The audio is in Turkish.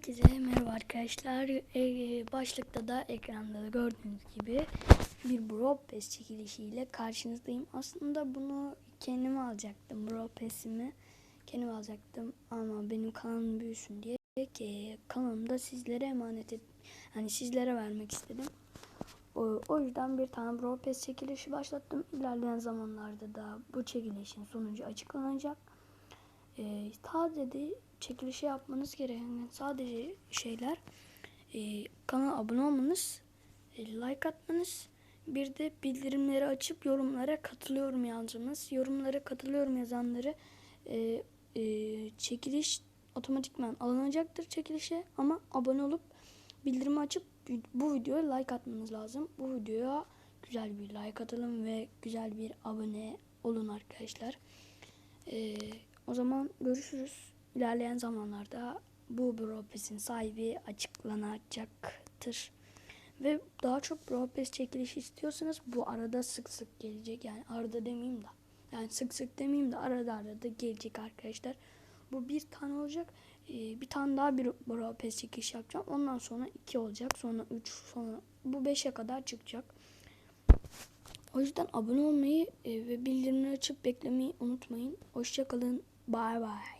Herkese merhaba arkadaşlar. Ee, başlıkta da ekranda da gördüğünüz gibi bir Bro Pass çekilişiyle karşınızdayım. Aslında bunu kendim alacaktım. Bro Pass'imi kendim alacaktım ama benim kanalım büyüsün diye ki kanalımda sizlere emanet et, hani sizlere vermek istedim. O, o yüzden bir tane Bro Pass çekilişi başlattım. İlerleyen zamanlarda da bu çekilişin sonucu açıklanacak. Ee, sadece çekilişi yapmanız gereken sadece şeyler e, kanala abone olmanız, e, like atmanız, bir de bildirimleri açıp yorumlara katılıyorum yazmanız. Yorumlara katılıyorum yazanları e, e, çekiliş otomatikman alınacaktır çekilişe ama abone olup bildirimi açıp bu videoya like atmanız lazım. Bu videoya güzel bir like atalım ve güzel bir abone olun arkadaşlar. Ee, o zaman görüşürüz. İlerleyen zamanlarda bu Bropes'in sahibi açıklanacaktır. Ve daha çok Bropes çekilişi istiyorsanız bu arada sık sık gelecek. Yani arada demeyeyim de. Yani sık sık demeyeyim de arada arada gelecek arkadaşlar. Bu bir tane olacak. Ee, bir tane daha bir Bropes çekiliş yapacağım. Ondan sonra iki olacak. Sonra üç sonra bu beşe kadar çıkacak. O yüzden abone olmayı e, ve bildirimleri açıp beklemeyi unutmayın. Hoşçakalın. Bye bye.